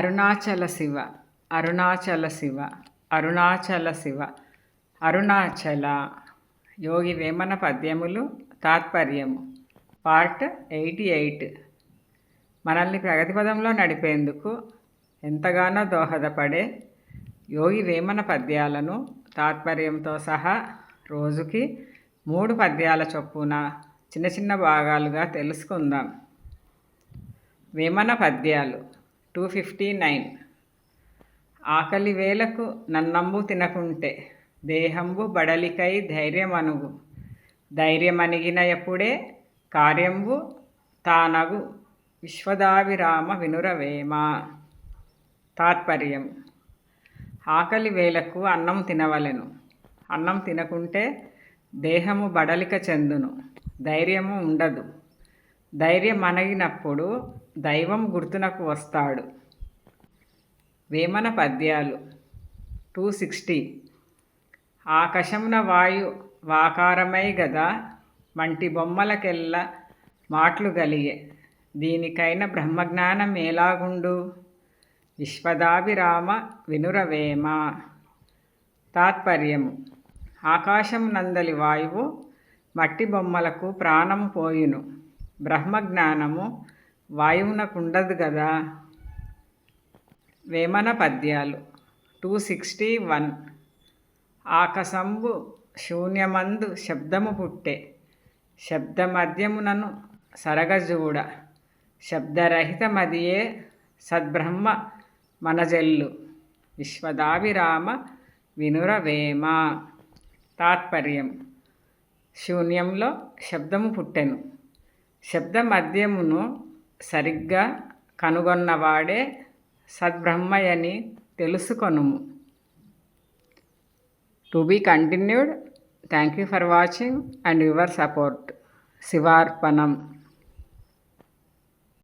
అరుణాచల శివ అరుణాచల శివ అరుణాచల శివ అరుణాచల. యోగి వేమన పద్యములు తాత్పర్యము. Part eighty eight. మనల్ని ప్రగతి పదంలో నడిపేందుకు ఎంతగానో దోహదపడే యోగి వేమన పద్యాలను తాత్పర్యంతో సహా రోజుకి మూడు పద్యాల చొప్పున చిన్న చిన్న భాగాలుగా తెలుసుకుందాం. వేమన పద్యాలు. Two fifty nine. ఆకలి వేలకు నన్నంబు తినకుంటే దేహంబు బడలికై ధైర్యమనుగు. ధైర్యమనిగిన ఎప్పుడే కార్యంబు తానగు. విశ్వదావిరామ వినురవేమ. తాత్పర్యం. ఆకలి వేలకు అన్నం తినవలెను. అన్నం తినకుంటే దేహము బడలిక చెందును. ధైర్యము ఉండదు. ధైర్యం అనగినప్పుడు దైవం గుర్తునకు వస్తాడు. వేమన పద్యాలు. టూ సిక్స్టీ ఆకాశమున వాయు వాకారమై గదా వంటి బొమ్మలకెల్ల మాటలు గలిగే. దీనికైన బ్రహ్మజ్ఞానం ఎలాగుండు? విశ్వదాభిరామ వినురవేమ. తాత్పర్యము. ఆకాశం నందలి వాయువు మట్టి బొమ్మలకు ప్రాణం పోయును. బ్రహ్మజ్ఞానము వాయువునకుండదు కదా వేమన పద్యాలు టూ సిక్స్టీ వన్ ఆకసంబు శూన్యమందు శబ్దము పుట్టే. శబ్దమధ్యమునను సరగజూడ. శబ్దరహితమదియే సద్బ్రహ్మ మనజెల్లు. విశ్వదాభిరామ వినురవేమ. తాత్పర్యం. శూన్యంలో శబ్దము పుట్టెను. శబ్ద మద్యమును సరిగ్గా కనుగొన్నవాడే సద్బ్రహ్మయని తెలుసుకొనుము. To be continued thank you for watching and your support. శివార్పణం.